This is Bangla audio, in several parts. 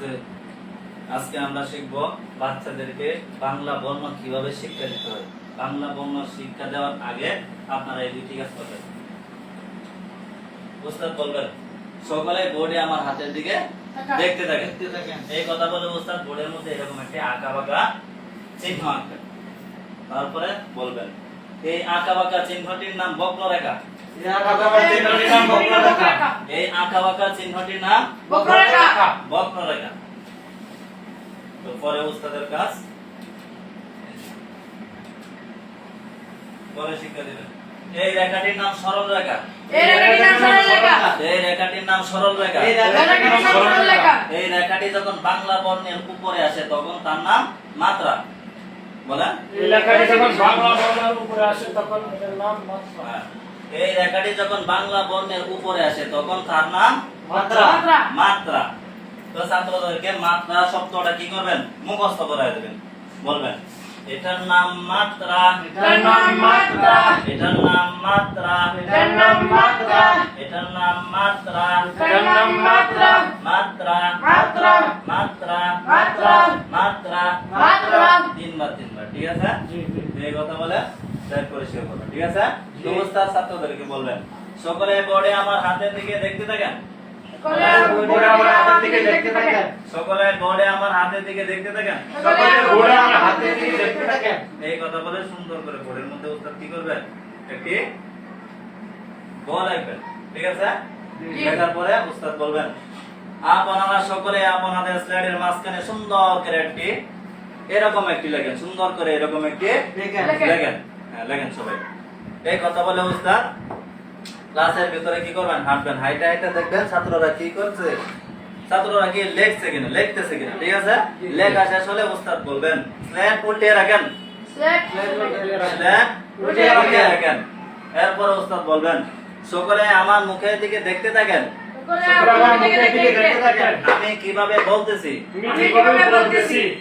যে আজকে আমরা শিখব বাচ্চাদেরকে বাংলা বর্ণ কীভাবে শিক্ষা দিতে হয়। বাংলা বর্ণ শিক্ষা দেওয়ার আগে আপনারা এই দুটি কাজ করবেন। উস্তাদ বলবেন সকালে বোর্ডে আমার হাতের দিকে দেখতে থাকেন দেখতে থাকেন। এই কথা বলে উস্তাদ বোর্ডের মধ্যে এরকম একটি আঁকা বাঁকা চিহ্ন আঁকবেন। তারপরে বলবেন এই আঁকা বাঁকা চিহ্নটির নাম বক্ররেখা। এই আঁকা বাঁকা চিহ্নটির নাম বক্ররেখা। এই আঁকা বাঁকা চিহ্নটির নাম বক্ররেখা। বক্ররেখা। তো পরে উস্তাদের কাজ। পরে শিক্ষা দিবেন। এই রেখাটির নাম সরল রেখা এই রেখাটির নাম সরল রেখা। এই রেখাটি যখন বাংলা বর্ণের উপরে আসে তখন তার নাম মাত্রা। বলেন। এই লেখাটি যখন বাংলা বর্ণের উপরে আসে তখন নাম মাত্রা। হ্যাঁ। এই রেখাটি যখন বাংলা বর্ণের উপরে আসে তখন তার নাম মাত্রা। মাত্রা। তো ছাত্রদেরকে মাত্রা শব্দটা কি করবেন? মুখস্থ করে দেবেন। বলবেন এটার নাম মাত্রা। এটার নাম মাত্রা। এটার নাম মাত্রা। এটার নাম মাত্রা। এটার নাম মাত্রা। এটার নাম মাত্রা। মাত্রা। মাত্রা। মাত্রা। মাত্রা। মাত্রা। মাত্রা। তিনবার তিনবার। ঠিক আছে? এই কথা বলে করবেন ঠিক আছে? সমস্ত ছাত্রদেরকে বলবেন। সকলে বোর্ডে আমার হাতের দিকে দেখতে থাকেন? বোর্ডে আমার হাতের দিকে দেখতে থাকেন? সকলে বোর্ডে আমার হাতের দিকে দেখতে থাকেন? সকলে বোর্ডে আমার হাতের দিকে দেখতে থাকেন। এই কথা বলে সুন্দর করে বোর্ডের মধ্যে উত্তর কি করবেন? একটি বল রাখবেন ঠিক আছে? লেখার পরে উস্তাদ বলবেন আপনারা সকলে আপনাদের স্লাইডের মাঝখানে সুন্দর করে একটি এরকম একটি লেখেন সুন্দর করে এরকম একটি। লেখেন। হ্যাঁ লেখেন সবাই। এই কথা বলে উস্তাদ ক্লাসের ভিতরে কি করবেন? হাঁটবেন। হাইটা হাইটা দেখবেন ছাত্ররা কি করছে? ছাত্ররা কি লেখছে কিনা? লেখতেছে কিনা? ঠিক আছে? লেখা শেষ হলে উস্তাদ বলবেন স্ল্যাট উল্টে রাখেন। এরপরে উস্তাদ বলবেন সকলে আমার মুখের দিকে দেখতে থাকেন?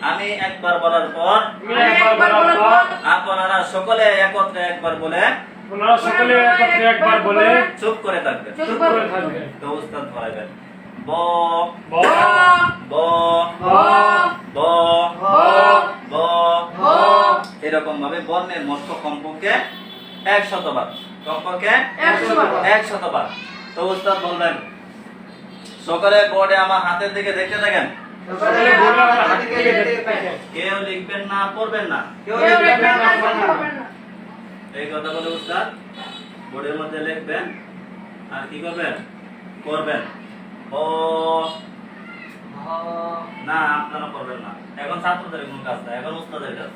আমি একবার বলার পর আপনারা সকলে একত্রে একবার বলে চুপ করে থাকবেন চুপ করে থাকবেন এরকম ভাবে বর্ণের মস্ত কমপক্ষে একশতবার কমপক্ষে একশতবার তো উস্তাদ বললেন সকালে বোর্ডে আমার হাতের দিকে দেখতে থাকেন? কেউ লিখবেন না পড়বেন না। এই কথা বলে উস্তাদ বোর্ডের মধ্যে লিখবেন আর কি করবেন? করবেন ও না আপনারা করবেন না। এখন ছাত্রদের কোনো কাজ না এখন উস্তাদের কাজ।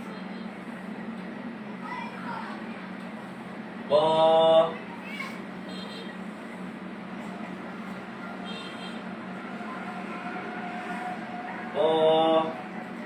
ব ও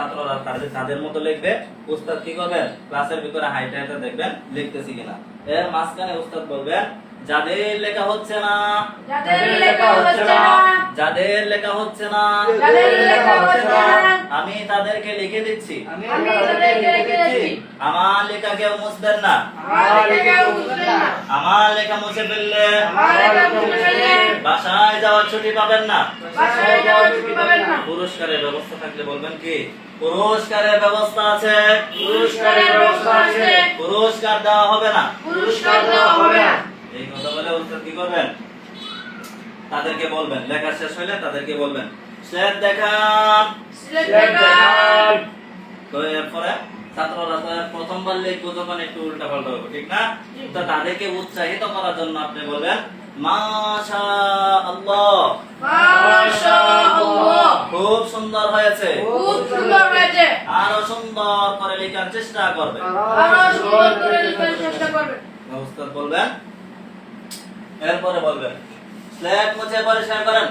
ছাত্ররা তাদের তাদের মতো লিখবে। উস্তাদ কি করবেন? ক্লাসের ভিতরে হাইটে হাইটা দেখবেন লিখতেছি কিনা। এর মাঝখানে উস্তাদ বলবেন, যাদের লেখা হচ্ছে না, যাদের লেখা হচ্ছে না যাদের লেখা হচ্ছে না। যাদের লেখা হচ্ছে না। আমি তাদেরকে লিখে দিচ্ছি। আমার লেখা কেউ মুছবেন না। আমার লেখা কেউ বুঝবেন না। আমার লেখা মুছে ফেললে আমার লেখা বুঝে ফেললে বাসায় যাওয়ার ছুটি পাবেন না। বাসায় যাওয়ার ছুটি পাবেন না। পুরস্কারের ব্যবস্থা থাকলে বলবেন কি? পুরস্কারের ব্যবস্থা আছে। পুরস্কারের ব্যবস্থা আছে। পুরস্কার দেওয়া হবে না। পুরস্কার দেওয়া হবে না। এই কথা বলে উত্তর কি করবেন? তাদেরকে বলবেন। লেখা শেষ হইলে তাদেরকে বলবেন। দেখান। সিলেট দেখান। তো এরপরে ছাত্ররা প্রথমবার লিখব যখন একটু উল্টা পাল্টা হবে ঠিক না? তো তাদেরকে উৎসাহিত করার জন্য আপনি বলবেন মাশা আল্লাহ মাশাআল্লাহ। খুব সুন্দর হয়েছে। খুব সুন্দর হয়েছে। আরও সুন্দর করে লেখার চেষ্টা করবে। আরও সুন্দর করে লিখার চেষ্টা করবেন উস্তাদ বলবেন। এরপরে বলবেন স্ল্যাব মুছে পরিষ্কার করেন।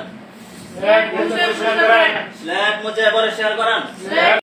স্ল্যাট মুছে শেয়ার করেন। স্ল্যাট মুছে পরে শেয়ার করেন। স্ল্যাট